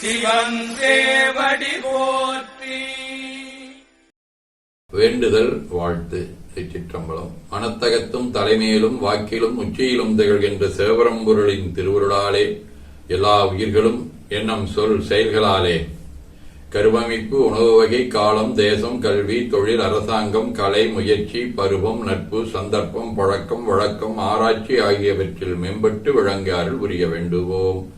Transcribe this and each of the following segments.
சிவன் போற்றி. வேண்டுதல் வாழ்த்து சிற்றம்பலம் மனத்தகத்தும் தலைமையிலும் வாக்கிலும் உச்சியிலும் திகழ்கின்ற சிவபரம்பொருளின் திருவுருளாலே எல்லா உயிர்களும் எண்ணம் சொல் செயல்களாலே. கருவமைப்பு உணவு வகை காலம் தேசம் கல்வி தொழில் அரசாங்கம் கலை முயற்சி பருவம் நட்பு சந்தர்ப்பம் பழக்கம் வழக்கம் ஆராய்ச்சி ஆகியவற்றில் மேம்பட்டு விளங்காரில் அருள் வேண்டுவோம்.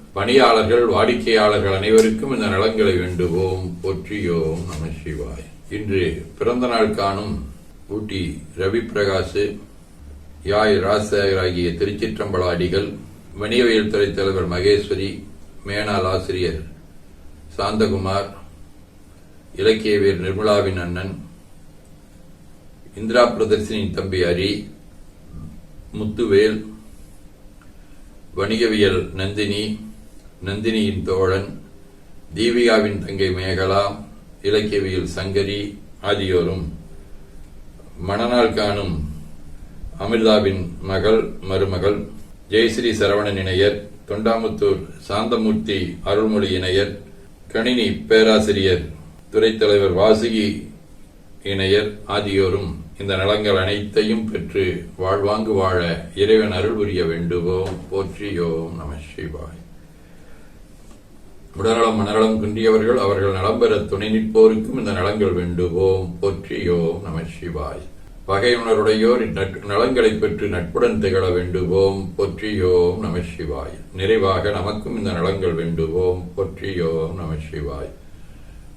பணியாளர்கள் வாடிக்கையாளர்கள் அனைவருக்கும் இந்த நலன்களை வேண்டுவோம். போற்றியோம் நம சிவாய். இன்று பிறந்த நாள் காணும் ஊட்டி ரவி பிரகாஷ் யாய் ராஜசேகர் ஆகிய திருச்சிற்றம்பல அடிகள் வணிகவியல் துறை தலைவர் மகேஸ்வரி மேனாள் ஆசிரியர் சாந்தகுமார் இலக்கியவியர் நிர்மலாவின் அண்ணன் இந்திரா பிரதர்சினின் தம்பி ஹரி முத்துவேல் வணிகவியல் நந்தினி நந்தினியின் தோழன் தீபிகாவின் தங்கை மேகலா இலக்கியவியல் சங்கரி ஆகியோரும் மணநாள் காணும் அமிர்தாவின் மகள் மருமகள் ஜெயஸ்ரீ சரவணன் இணையர் தொண்டாமுத்தூர் சாந்தமூர்த்தி அருள்மொழி இணையர் கணினி பேராசிரியர் துறைத்தலைவர் வாசுகி இணையர் ஆகியோரும் இந்த நலங்கள் அனைத்தையும் பெற்று வாழ்வாங்கு வாழ இறைவன் அருள் புரிய வேண்டுவோம். போற்றியோம் நம சிவாய். உடல்நலம் மனநலம் குன்றியவர்கள் அவர்கள் நலம் பெற துணை நிற்போருக்கும் இந்த நலங்கள் வேண்டுவோம். போற்றியோம் நம சிவாய். பகையுணருடையோர் நலங்களை பெற்று நட்புடன் திகழ வேண்டுவோம். போற்றியோம் நம சிவாய். நிறைவாக நமக்கும் இந்த நலங்கள் வேண்டுவோம். போற்றியோம் நம சிவாய்.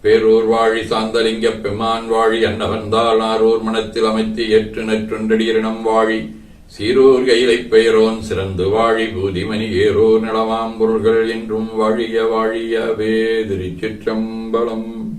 பேரூர் வாழி சாந்தலிங்க பெமான் வாழி அன்னவந்தால் ஆரூர் மனத்தில் அமைத்து ஏற்று நற்றொன்றடியினம் வாழி. சீரூர் கையிலைப் பெயரோன் சிறந்து வாழி பூதிமணி ஏரோர் நலமாம் பொருள்கள் என்றும் வாழிய வாழியவே திருச்சிற்றம்பலம்.